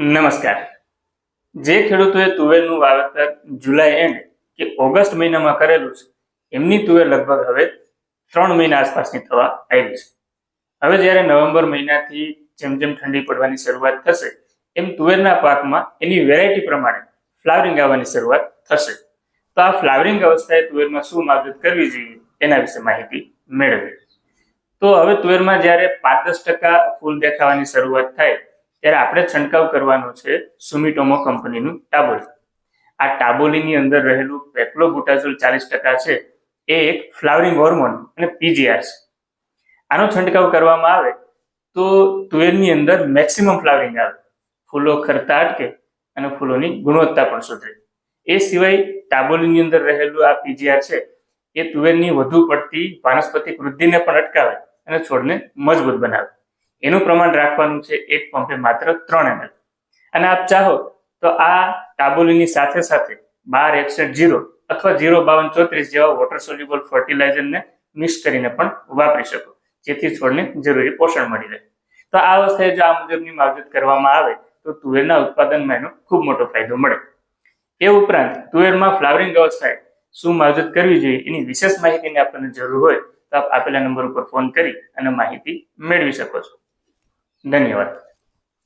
નમસ્કાર. જે ખેડૂતોએ તુવેરનું વાવેતર જુલાઈ એન્ડ કે ઓગસ્ટ મહિનામાં કરેલું છે, એમની તુવેર લગભગ હવે ત્રણ મહિના આસપાસની થવા આવી છે. હવે જ્યારે નવેમ્બર મહિનાથી જેમ જેમ ઠંડી પડવાની શરૂઆત થશે, એમ તુવેરના પાકમાં એની વેરાયટી પ્રમાણે ફ્લાવરિંગ આવવાની શરૂઆત થશે. તો આ ફ્લાવરિંગ અવસ્થાએ તુવેરમાં શું માવજત કરવી જોઈએ, એના વિશે માહિતી મેળવીએ. તો હવે તુવેરમાં જ્યારે પાંચ દસ ટકા ફૂલ દેખાવાની શરૂઆત થાય ત્યારે આપણે છંટકાવ કરવાનો છે સુમિટોમો કંપનીનું ટાબોલી. આ ટાબોલીની અંદર રહેલું પેક્લોબુટાઝોલ ચાલીસ ટકા છે. એ એક ફ્લાવરિંગ હોર્મોન અને પીજીઆર છે. આનો છંટકાવ કરવામાં આવે તો તુવેરની અંદર મેક્સિમમ ફ્લાવરિંગ આવે. ફૂલો ખરતા અટકે અને ફૂલોની ગુણવત્તા પણ સુધરે. એ સિવાય ટાબોલીની અંદર રહેલું આ પીજીઆર છે, એ તુવેરની વધુ પડતી વાનસ્પતિક વૃદ્ધિને પણ અટકાવે અને છોડને મજબૂત બનાવે. એનું પ્રમાણ રાખવાનું છે એક પંપે માત્ર ત્રણ એમએલ અને આપ ચાહો તો આ કાબુલીની સાથે સાથે બાર એકસઠ જીરો અથવા જીરો બાવન ચોત્રીસ જેવા વોટર સોલ્યુબલ ફર્ટિલાઇઝરને મિક્સ કરીને પણ વાપરી શકો. જેથી છોડને જરૂરી પોષણ મળી રહે. તો આ અવસ્થાએ જો આ મુજબની માવજત કરવામાં આવે, તો તુવેરના ઉત્પાદનમાં એનો ખૂબ મોટો ફાયદો મળે. એ ઉપરાંત તુવેરમાં ફ્લાવરિંગ અવસ્થાએ શું માવજત કરવી જોઈએ એની વિશેષ માહિતીની આપણને જરૂર હોય, તો આપ આપેલા નંબર ઉપર ફોન કરી અને માહિતી મેળવી શકો છો. धन्यवाद.